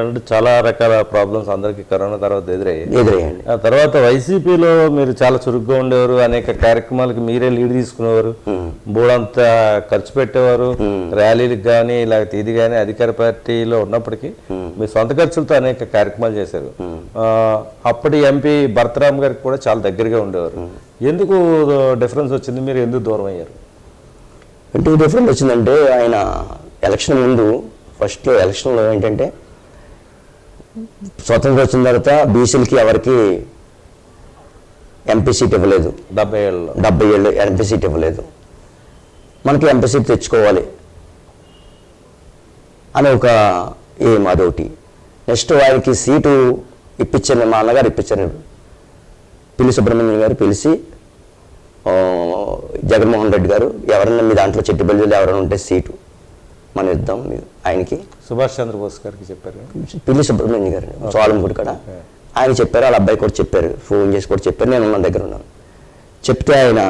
అంటే చాలా రకాల ప్రాబ్లమ్స్ అందరికీ కరోనా తర్వాత ఎదురయ్యాయి. ఎదురయ్యండి ఆ తర్వాత వైసీపీలో మీరు చాలా చురుగ్గా ఉండేవారు అనేక కార్యక్రమాలకి మీరే లీడ్ తీసుకునేవారు బోడంతా ఖర్చు పెట్టేవారు ర్యాలీలకు కానీ లేకపోతే ఇది కానీ అధికార పార్టీలో ఉన్నప్పటికీ మీ సొంత ఖర్చులతో అనేక కార్యక్రమాలు చేశారు. అప్పటి ఎంపీ భరతరామ్ గారికి కూడా చాలా దగ్గరగా ఉండేవారు. ఎందుకు డిఫరెన్స్ వచ్చింది? మీరు ఎందుకు దూరం అయ్యారు? అంటే డిఫరెంట్ వచ్చిందంటే ఆయన ఎలక్షన్ ముందు ఫస్ట్లో ఎలక్షన్లో ఏంటంటే స్వతంత్రం వచ్చిన తర్వాత బీసీలకి ఎవరికి ఎంపీ సీట్ ఇవ్వలేదు. డెబ్బై ఏళ్ళలో డెబ్బై ఏళ్ళు ఎంపీ సీట్ ఇవ్వలేదు. మనకి ఎంపీ సీట్ తెచ్చుకోవాలి అని ఒక ఏం అదొకటి. నెక్స్ట్ ఆయనకి సీటు ఇప్పించారు మా అన్నగారు ఇప్పించారు. పిల్లి సుబ్రహ్మణ్యం గారు పిలిచి జగన్మోహన్ రెడ్డి గారు ఎవరన్నా మీ దాంట్లో చెట్టుబల్లిలో ఎవరైనా ఉంటే సీటు. మనం ఇద్దాం మీరు ఆయనకి. సుభాష్ చంద్రబోస్ గారికి చెప్పారు పిల్లి సుబ్రహ్మణ్యం గారు సోలంపూడి కాడ ఆయన చెప్పారు వాళ్ళ అబ్బాయి కూడా చెప్పారు ఫోన్ చేసి కూడా చెప్పారు నేను ఉన్న దగ్గర ఉన్నాను. చెప్తే ఆయన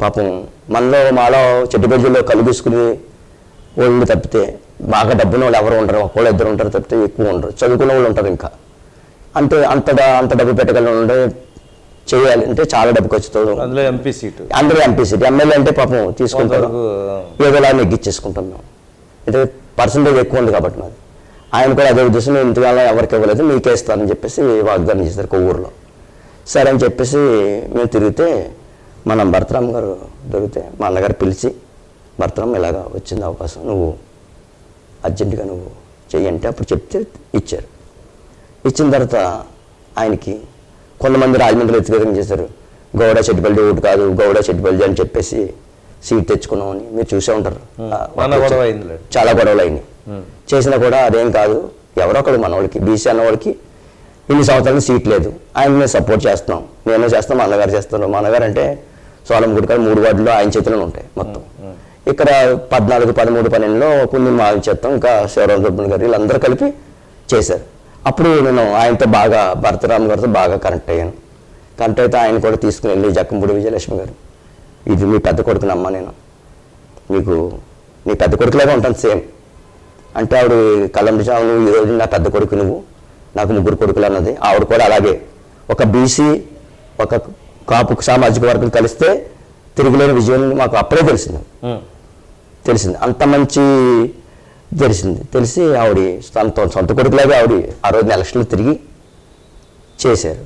పాపం మనలో మాలో చెట్టుబెజ్జల్లో కలిగిసుకుని వాళ్ళు తప్పితే బాగా డబ్బున్న వాళ్ళు ఎవరు ఉండరు ఒకళ్ళు ఇద్దరు ఉంటారు తప్పితే ఎక్కువ ఉండరు చదువుకున్న వాళ్ళు ఉంటారు ఇంకా. అంటే అంత అంత డబ్బు పెట్టగలను ఉండే చేయాలి అంటే చాలా డబ్బు ఖర్చుతాడు అందులో ఎంపీ సీటు అందరూ ఎంపీ సీట్ ఎమ్మెల్యే అంటే పాపం తీసుకుంటారు. ఏదోలా నెగ్గించేసుకుంటాం మేము. అయితే పర్సంటేజ్ ఎక్కువ ఉంది కాబట్టి మాది. ఆయన కూడా అదే ఉద్దేశం ఇంతకాలం ఎవరికి ఇవ్వలేదు మీకే ఇస్తానని చెప్పేసి వాగ్దానం చేశారు కొవ్వూరులో సరే అని చెప్పేసి మేము తిరిగితే మన భరతరామ్ గారు దొరికితే మా అన్నగారు పిలిచి భరతరామ్ ఇలాగా వచ్చింది అవకాశం నువ్వు అర్జెంటుగా నువ్వు చెయ్యంటే అప్పుడు చెప్తే ఇచ్చారు. ఇచ్చిన తర్వాత ఆయనకి కొంతమంది రాజమండ్రిలో ఎత్తుగతం చేశారు. గౌడ చెట్టుపల్లి ఓటు కాదు గౌడ చెట్టుపల్లి అని చెప్పేసి సీట్ తెచ్చుకున్నామని మీరు చూసే ఉంటారు. చాలా గొడవలు అయినాయి. చేసినా కూడా అదేం కాదు. ఎవరో ఒకడు మనవాడికి బీసీ అన్నవాడికి ఇన్ని సంవత్సరాలు సీట్ లేదు. ఆయన మేము సపోర్ట్ చేస్తున్నాం. నేనే చేస్తాం మా అన్నగారు చేస్తాను మా అన్నగారు అంటే సోలం గుడికాడ మూడు వార్డులు ఆయన చేతిలో ఉంటాయి మొత్తం. ఇక్కడ పద్నాలుగు పదమూడు పన్నెండులో కొన్ని మా చేస్తాం ఇంకా శివరామ సుబ్రహ్మణ్య గారు వీళ్ళందరూ కలిపి చేశారు. అప్పుడు నేను ఆయనతో బాగా భరతరామ్ గారితో బాగా కనెక్ట్ అయ్యాను. కనెక్ట్ అయితే ఆయన కూడా తీసుకుని వెళ్ళి జక్కంపూడి విజయలక్ష్మి గారు ఇది మీ పెద్ద కొడుకునమ్మా నేను. మీకు నీ పెద్ద కొడుకులాగా ఉంటాను సేమ్. అంటే ఆవిడ కళ్ళంటి చావు ఈ రోజు నా పెద్ద కొడుకు నువ్వు నాకు ముగ్గురు కొడుకులు అన్నది. ఆవిడ కూడా అలాగే. ఒక బీసీ ఒక కాపు సామాజిక వర్గం కలిస్తే తిరుగులేని విజయం మాకు అప్పుడే తెలిసింది. తెలిసింది. అంత మంచి తెలిసింది. తెలిసి ఆవిడ సొంత సొంత కొడుకులాగా ఆవిడ ఆ రోజున ఎలక్షన్లు తిరిగి చేశారు.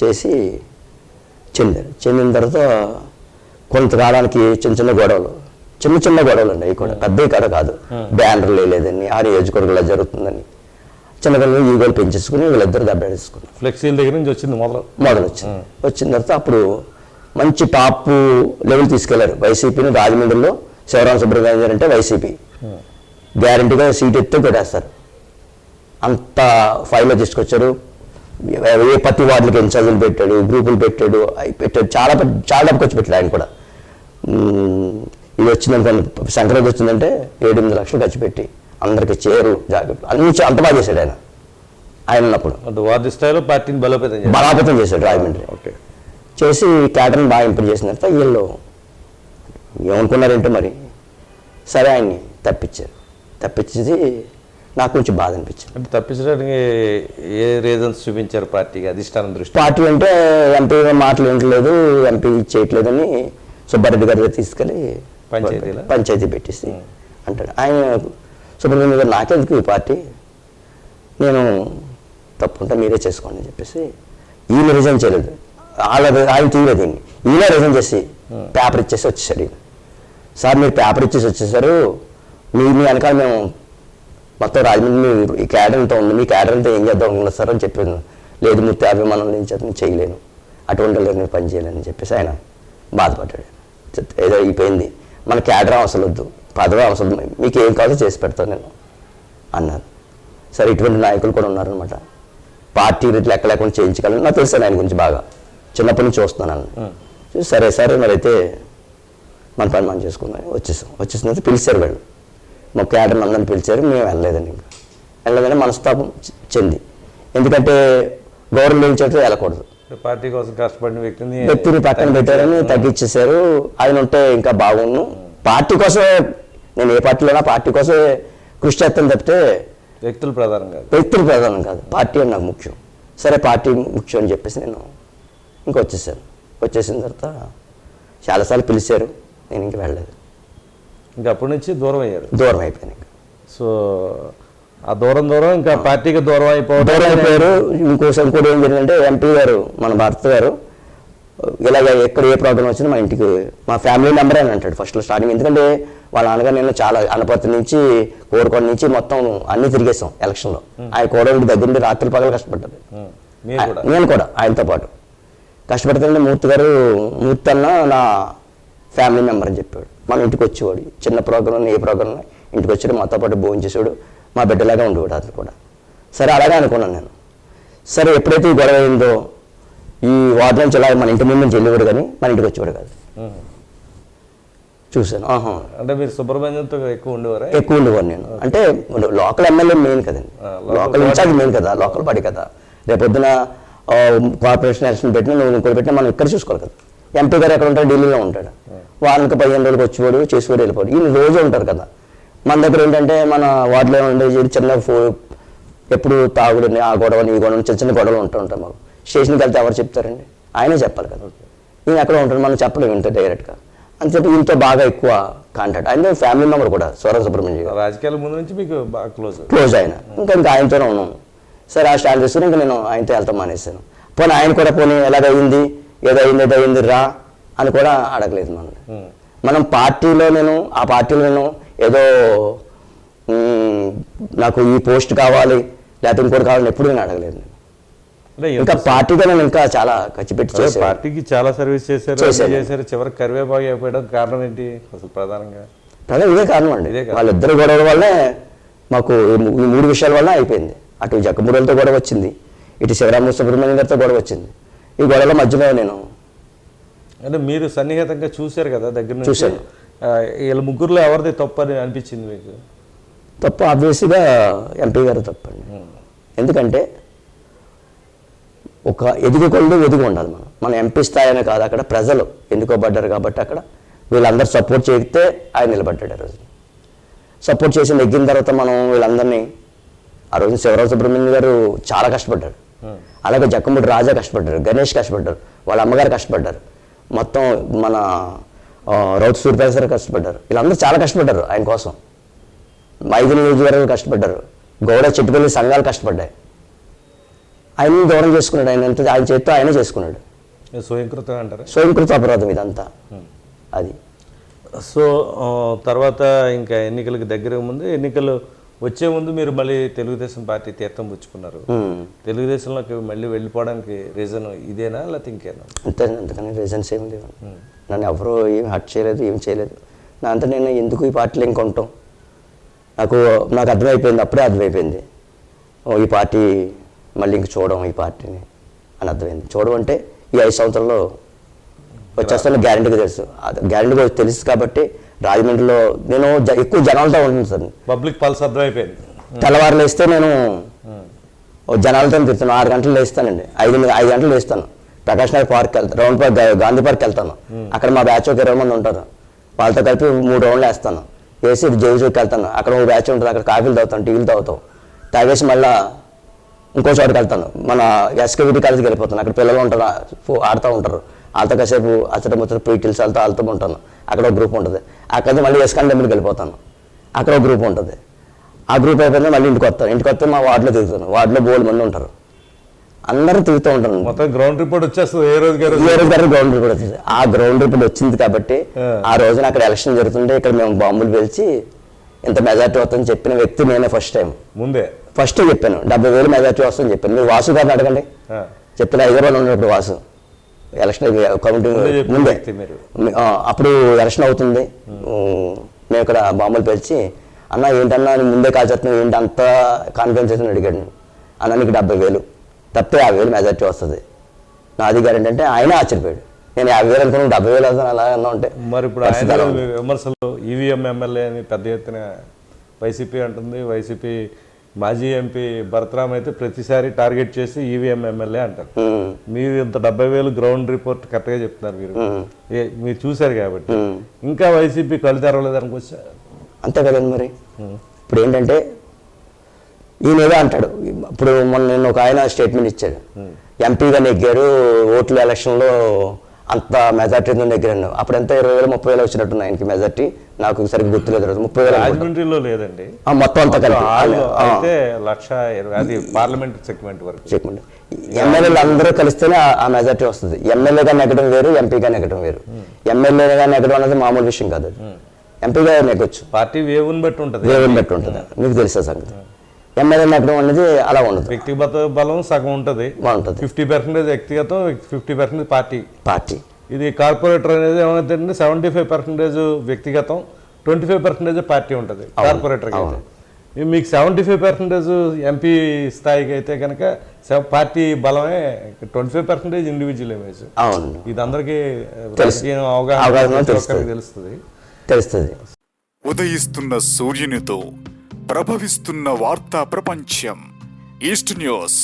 చేసి చెందారు. చెందిన తర్వాత కొంతకాలానికి చిన్న చిన్న గొడవలు చిన్న చిన్న గొడవలు అండి అవి కూడా పెద్దవి కదా కాదు. బ్యానర్లు లేదని ఆ నియోజకవర్గంలో జరుగుతుందని. చిన్నగా ఈగోలు పెంచేసుకుని వీళ్ళిద్దరు దెబ్బేసుకున్నారు ఫ్లెక్సీల దగ్గర నుంచి వచ్చింది మొదలు. మొదలు వచ్చింది వచ్చిన తర్వాత అప్పుడు మంచి టాప్ లెవెల్ తీసుకెళ్ళారు. వైసీపీని రాజమండ్రిలో శివరామ సుబ్రహ్మణ్యం అంటే వైసీపీ. గ్యారంటీగా సీట్ ఎత్తే పెట్టేస్తారు అంత ఫైల్లో తీసుకొచ్చారు ఏ ప్రతి వార్డులకి ఇన్ఛార్జీలు పెట్టాడు గ్రూపులు పెట్టాడు అవి పెట్టాడు. చాలా చాలా డబ్బు ఖర్చు పెట్టాడు ఆయన కూడా. ఇది వచ్చిందనుకోండి సంక్రాంతి వచ్చిందంటే ఏడెనిమిది లక్షలు ఖర్చు పెట్టి అందరికి చేరు జాకెట్లు అన్ని అంత బాగా చేశాడు ఆయన. ఆయన ఉన్నప్పుడు. వార్డు స్థాయిలో పార్టీని బలోపేతం బలాపతం చేశాడు రాజమండ్రి. ఓకే. చేసి క్యాటర్ని బాగా ఇంప్రూవ్ చేసిన తర్వాత వీళ్ళు ఏమనుకున్నారంటే మరి? సరే ఆయన్ని తప్పించారు. తప్పించేసి నాకు కొంచెం బాధ అనిపించింది. తప్పించడానికి ఏ రీజన్స్ చూపించారు పార్టీకి? అధిష్టానం దృష్టి పార్టీ అంటే ఎంపీ మాటలు వింటలేదు ఎంపీ చేయట్లేదని సుబ్బారెడ్డి గారి దగ్గర తీసుకెళ్ళి పంచాయతీలా? పంచాయతీ పెట్టేసి అంటాడు. ఆయన సుబ్రహ్మణ్యం గారు నాకెందుకు ఈ పార్టీ? నేను తప్పుకుంటా మీరే చేసుకోండి అని చెప్పేసి ఈయన రిజైన్ చేయలేదు. వాళ్ళ ఆయన తీయలేదు ఈయన రిజైన్ చేసి పేపర్ ఇచ్చేసి వచ్చేసాడు సార్ మీరు పేపర్ ఇచ్చేసి వచ్చేసారు. మీ మీ వెనకాల మేము మొత్తం రాజమండ్రి ఈ క్యాడర్ అంతా ఉంది మీ క్యాడర్ అంతా ఏం చేద్దాం అనుకున్నారు సార్ అని చెప్పాను. లేదు ముత్తి అభిమానం నేను చేత నేను చేయలేను. అటువంటి వాళ్ళు నేను పని చేయలేను చెప్పేసి ఆయన బాధపడ్డాడు. ఏదో అయిపోయింది. మన క్యాడర్ అవసరం వద్దు పదవి అవసరం లేదు. మీకు ఏం కావాలో చేసి పెడతాను నేను అన్నారు. సరే ఇటువంటి నాయకులు కూడా ఉన్నారనమాట పార్టీ లెక్క లేకుండా చేయించగలను. నాకు తెలుసు ఆయన గురించి బాగా. చిన్నప్పటి నుంచి చూస్తున్నాను సరే సరే మరి అయితే మన పని మనం చేసుకుందాం. వచ్చేసాం. వచ్చేసిన తర్వాత పిలిచారు వీళ్ళు. మా క్యాడర్ అందరిని పిలిచారు మేము వెళ్ళలేదండి ఇంకా. వెళ్ళలేదని మనస్తాపం చెంది. ఎందుకంటే గౌరవం చోట వెళ్ళకూడదు. పార్టీ కోసం కష్టపడిన వ్యక్తిని వ్యక్తిని పక్కన పెట్టారని తగ్గించేశారు. ఆయన ఉంటే ఇంకా బాగుండు. పార్టీ కోసమే నేను ఏ పార్టీలోనా పార్టీ కోసమే కృషి చేస్తాను తప్పితే వ్యక్తులు ప్రధానం కాదు. వ్యక్తులు ప్రధానం కాదు. పార్టీ అని నాకు ముఖ్యం. సరే పార్టీ ముఖ్యం అని చెప్పేసి నేను ఇంక వచ్చేసాను వచ్చేసిన తర్వాత చాలాసార్లు పిలిచారు. నేను ఇంక వెళ్ళలేదు. ఇంకా అప్పటి నుంచి దూరం అయ్యారు. దూరం అయిపోయాను ఇంకా. సో ఆ దూరం దూరం ఇంకా పార్టీకి దూరం అయిపోవడం దూరం అయిపోయారు. ఇంకోసారి ఇంకోటి ఏం జరిగిందంటే ఎంపీ గారు మన భర్త గారు ఇలాగ ఎక్కడ ఏ ప్రాబ్లం వచ్చినా మా ఇంటికి మా ఫ్యామిలీ మెంబర్ అని అంటాడు ఫస్ట్లో స్టార్టింగ్ ఎందుకంటే వాళ్ళ నాన్నగారు నేను చాలా అనపర్తి నుంచి కోరుకొండ నుంచి మొత్తం అన్ని తిరిగేసాం ఎలక్షన్లో ఆయన కోడలికి దగ్గర నుండి రాత్రి పగలు. మీరు కూడా? నేను కూడా ఆయనతో పాటు. కష్టపడుతుంటే మూర్తి గారు మూర్తి అన్న నా ఫ్యామిలీ మెంబర్ అని చెప్పాడు. మన ఇంటికి వచ్చేవాడు. చిన్న ప్రోగ్రామ్ ఏ ప్రోగ్రామ్ ఇంటికి వచ్చాడు మాతో పాటు భోజనం చేసాడు మా బిడ్డలాగా ఉండేవాడు అతను కూడా. సరే అలాగే అనుకున్నాను నేను. సరే ఎప్పుడైతే ఈ గొడవ అయిందో ఈ వార్డు నుంచి ఇలా మన ఇంటి ముందు నుంచి వెళ్ళేవాడు కానీ మన ఇంటికి వచ్చేవాడు కాదు. చూశాను. ఆహా. అంటే మీరు సుబ్రహ్మణ్యంతో ఎక్కువ ఉండేవారా? ఎక్కువ ఉండేవాడు నేను. అంటే లోకల్ ఎమ్మెల్యే మెయిన్ కదండి. లోకల్ ఇన్ఛార్జ్ మెయిన్ కదా లోకల్ బాడీ కదా. రేపొద్దున కార్పొరేషన్ ఎలక్షన్ పెట్టినా నువ్వు ఇంకోటి పెట్టినా మనం ఇక్కడ చూసుకోవాలి కదా. ఎంపీ గారు ఎక్కడ ఉంటాడు ఢిల్లీలో ఉంటాడు. వారానికి పదిహేను రోజులకు వచ్చేవాడు చేసేవాడు వెళ్ళిపోడు. ఈయన రోజు ఉంటారు కదా. మన దగ్గర ఏంటంటే మన వార్డులో ఉండే చిన్న ఫో ఎప్పుడు తాగుడుని ఆ గొడవని ఈ గొడవని చిన్న చిన్న గొడవలు ఉంటూ ఉంటాయి మాకు స్టేషన్కి వెళ్తే ఎవరు చెప్తారండి? ఆయనే చెప్పాలి కదా. ఈయన ఎక్కడ ఉంటాడు మనం చెప్పలేము ఇంత డైరెక్ట్గా. అని చెప్పి ఈయనతో బాగా ఎక్కువ కాంటాక్ట్ ఆయన ఫ్యామిలీ మెంబర్ కూడా స్వరం సుబ్రహ్మణ్యం రాజకీయాల ముందు నుంచి మీకు బాగా క్లోజ్ క్లోజ్ ఆయన. ఇంకా ఇంకా ఆయనతోనే ఉన్నాను సరే ఆ స్టాండ్ తీసుకుని ఇంకా నేను ఆయనతో వెళ్తాం మానేశాను. పోనీ ఆయన కూడా పోనీ ఎలాగైంది? ఏదో అయింది ఏదో అయింది రా. అని కూడా అడగలేదు మనం మనం పార్టీలో నేను ఆ పార్టీలో నేను ఏదో నాకు ఈ పోస్ట్ కావాలి లేకపోతే ఇంకోటి కావాలని ఎప్పుడు నేను అడగలేదు నేను. ఇంకా పార్టీగా నేను ఇంకా చాలా ఖర్చు పెట్టి పార్టీకి చాలా సర్వీస్ చేశారు చేశారు చివరికి కరివేపాకు అయిపోయడం కారణం ఏంటి? అసలు ప్రధానంగా. ప్రధాన ఇదే కారణం అండి. వాళ్ళిద్దరు గొడవల వల్లే మాకు ఈ మూడు విషయాల వల్ల అయిపోయింది. అటు జక్కమూడలతో గొడవ వచ్చింది ఇటు శివరామ సుబ్రహ్మణ్యం గారితో గొడవ వచ్చింది. ఈ గొడవల మధ్యలో నేను అంటే మీరు సన్నిహితంగా చూశారు కదా దగ్గర నుంచి? చూశాను. వీళ్ళ ముగ్గురులో ఎవరిది తప్పు అని అనిపించింది మీకు? తప్పు ఆబ్వియస్గా ఎంపీ గారు తప్పండి. ఎందుకంటే ఒక ఎదుగుకొండు ఎదుగు ఉండాలి మనం. మన ఎంపీ స్థాయి అనే కాదు అక్కడ ప్రజలు ఎన్నుకోబడ్డారు కాబట్టి అక్కడ వీళ్ళందరూ సపోర్ట్ చేస్తే ఆయన నిలబడ్డాడు ఆ రోజు. సపోర్ట్ చేసి నెగ్గిన తర్వాత మనం వీళ్ళందరినీ ఆ రోజు శివరామ సుబ్రహ్మణ్యం గారు చాలా కష్టపడ్డారు. అలాగే జక్కముడి రాజా కష్టపడ్డారు గణేష్ కష్టపడ్డారు వాళ్ళ అమ్మగారు కష్టపడ్డారు. మొత్తం మన రౌత్ సూర్యప్రకాశ్ గారు కష్టపడ్డారు. వీళ్ళందరూ చాలా కష్టపడ్డారు ఆయన కోసం. ఐదు నియోజకవర్గాలు కష్టపడ్డారు. గౌడ చెట్టుపల్లి సంఘాలు కష్టపడ్డాయి. ఆయన దూరం చేసుకున్నాడు ఆయన ఎంత ఆయన చేతితో ఆయనే చేసుకున్నాడు. స్వయంకృతం అంటారా? స్వయంకృత అపరాధం ఇదంతా. అది. సో తర్వాత ఇంకా ఎన్నికలకు దగ్గర ముందు ఎన్నికలు వచ్చే ముందు మీరు మళ్ళీ తెలుగుదేశం పార్టీ తీర్థం పుచ్చుకున్నారు. తెలుగుదేశంలోకి మళ్ళీ వెళ్ళిపోవడానికి రీజన్ ఇదేనా లేకపోతే ఇంకేనా? అంతే అంతకని రీజన్స్ ఏమి లేవు. నన్ను ఎవరో ఏం హర్ట్ చేయలేదు ఏం చేయలేదు. నా అంతా నేను ఎందుకు ఈ పార్టీలో ఇంకొంటాం నాకు నాకు అర్థమైపోయింది అప్పుడే అర్థమైపోయింది. ఓ ఈ పార్టీ మళ్ళీ ఇంక చూడడం ఈ పార్టీని అని అర్థమైంది. చూడడం అంటే ఈ ఐదు సంవత్సరాల్లో వచ్చేస్తాను గ్యారంటీగా తెలుసు. గ్యారంటీగా తెలుసు కాబట్టి రాజమండ్రిలో నేను ఎక్కువ జనాలతో ఉంటుంది సార్. పబ్లిక్ పల్స్ అర్థమైపోయింది తెల్లవారు లేస్తే నేను జనాలతో తిరుగుతాను. ఆరు గంటలు లేస్తానండి. ఐదు ఐదు గంటలు లేస్తాను. ప్రకాష్ నగర్ పార్క్ వెళ్తాను రౌండ్ పార్క్ గాంధీ పార్క్ వెళ్తాను. అక్కడ మా బ్యాచ్ ఒక ఇరవై మంది ఉంటారు. వాళ్ళతో కలిపి మూడు రౌండ్లు వేస్తాను. వేసి జైలు చౌక్ వెళ్తాను. అక్కడ ఒక బ్యాచ్ ఉంటుంది. అక్కడ కాఫీలు తాగుతాను టీలు తాగుతాం. తాగేసి మళ్ళా ఇంకో చోటుకి వెళ్తాను. మన ఎస్కేవిటీ కాలేజీకి వెళ్ళిపోతాను. అక్కడ పిల్లలు ఉంటారు ఆడుతూ ఉంటారు. వాళ్ళతో కాసేపు అచ్చట ముచ్చట పీటీల్స్ వెళ్తా వాళ్ళతో ఉంటాను. అక్కడ ఒక గ్రూప్ ఉంటుంది. అక్కడ మళ్ళీ ఎస్కాన్ టెంపుల్కి వెళ్ళిపోతాను. అక్కడ ఒక గ్రూప్ ఉంటుంది. ఆ గ్రూప్ అయిపోయింది మళ్ళీ ఇంటికి వస్తాను. ఇంటికి వస్తే మా వార్డులో తిరుగుతాను. వార్డులో బోల్డ్ మంది ఉంటారు. అందరూ తిరుగుతూ ఉంటాను మొత్తం గ్రౌండ్ రిపోర్ట్ వచ్చేస్తుంది ఏ రోజు గారు ఈ రోజు గారు గ్రౌండ్ రిపోర్ట్ వచ్చింది ఆ గ్రౌండ్ రిపోర్ట్ వచ్చింది కాబట్టి ఆ. రోజున అక్కడ ఎలక్షన్ జరుగుతుంటే ఇక్కడ మేము బాంబులు పేల్చి ఇంత మెజార్టీ వస్తుందని చెప్పిన వ్యక్తి నేనే ఫస్ట్ టైం ముందే? ఫస్ట్ చెప్పాను. డెబ్బై వేలు మెజార్టీ వస్తుందని చెప్పాను. మీరు వాసు గారిని అడగండి. చెప్పిన హైదరాబాద్ ఉన్నప్పుడు వాసు. ఎలక్షన్ కమిటీ ముందే అప్పుడు ఎలక్షన్ అవుతుంది. మేము ఇక్కడ బాంబులు పేల్చి అన్న ఏంటన్నా నీ ముందే కాల్చేస్తున్నావు ఏంటి అంత కాన్ఫిడెన్స్ అని అడిగాడు. నేను. అన్న నీకు డెబ్బై వేలు. తప్పితే యాభై వేలు మెజార్టీ వస్తుంది. నాది గారు ఏంటంటే ఆయన ఆశ్చర్యపోయాడు. నేను యాభై వేలు అనుకున్నాను డెబ్బై వేలు అవుతాను అలా అన్నా ఉంటే. మరి ఇప్పుడు. విమర్శలు ఈవీఎం ఎమ్మెల్యే అని పెద్ద ఎత్తున వైసీపీ అంటుంది వైసీపీ మాజీ ఎంపీ భరతరామ్ అయితే ప్రతిసారి టార్గెట్ చేసి ఈవీఎం ఎమ్మెల్యే అంటారు. మీరు ఇంత డెబ్బై వేలు గ్రౌండ్ రిపోర్ట్ కరెక్ట్గా చెప్తున్నారు మీరు. మీరు చూశారు కాబట్టి. ఇంకా వైసీపీ కళ్ళు తెరవలేదు అనుకోవచ్చా అంతే కదండి మరి. ఇప్పుడు ఏంటంటే ఈయన ఏదో అంటాడు. ఇప్పుడు మొన్న నిన్న ఒక ఆయన స్టేట్మెంట్ ఇచ్చాడు. ఎంపీగా నెగ్గారు ఓట్ల ఎలక్షన్లో అంత మెజార్టీతో నెగ్గారు అప్పుడు ఎంత ఇరవై వేలు ముప్పై వేలు వచ్చినట్టుంది ఆయనకి మెజార్టీ. నాకు సరిగ్గా గుర్తులేదు రోజు. ముప్పై వేలు. రాజమండ్రిలో లేదండి. ఆ, మొత్తం అంతా కలిపి. అయితే లక్ష ఇరవై అది పార్లమెంట్ సెగ్మెంట్ వరకు. ఎమ్మెల్యేలు అందరూ కలిస్తేనే ఆ- మెజార్టీ వస్తుంది. ఎమ్మెల్యేగా నెగ్గడం వేరు ఎంపీగా నెగ్గడం వేరు. ఎమ్మెల్యేగా నెగ్గడం అనేది మామూలు విషయం కాదు అది. ఎంపీగా నెగ్గొచ్చు పార్టీ వేవుని బట్టి ఉంటది. దేవుని బట్టి ఉంటుంది. మీకు తెలిసే సంగతి? ఎమ్మెల్యే నెగ్గడం అనేది అలా ఉండదు. వ్యక్తిగత బలం సగం ఉంటది. బాగుంటుంది. ఫిఫ్టీ పర్సెంటేజ్ వ్యక్తిగతం ఫిఫ్టీ పర్సెంట్ పార్టీ. పార్టీ. ఇది కార్పొరేటర్ అనేది ఏమవుతుందంటే సెవెంటీ ఫైవ్ పర్సెంటేజ్ వ్యక్తిగతం ట్వంటీ ఫైవ్ పర్సెంటేజ్ పార్టీ ఉంటుంది కార్పొరేటర్కి అయితే. మీకు సెవెంటీ ఫైవ్ పర్సెంటేజ్ ఎంపీ స్థాయికి అయితే కనుక పార్టీ బలమే twenty five percentage individual image అవును ఇది అందరికీ అవగాహన తెలుస్తుంది. తెలుస్తుంది. ఉదయిస్తున్న సూర్యునితో ప్రభవిస్తున్న వార్తా ప్రపంచం ఈస్ట్ న్యూస్.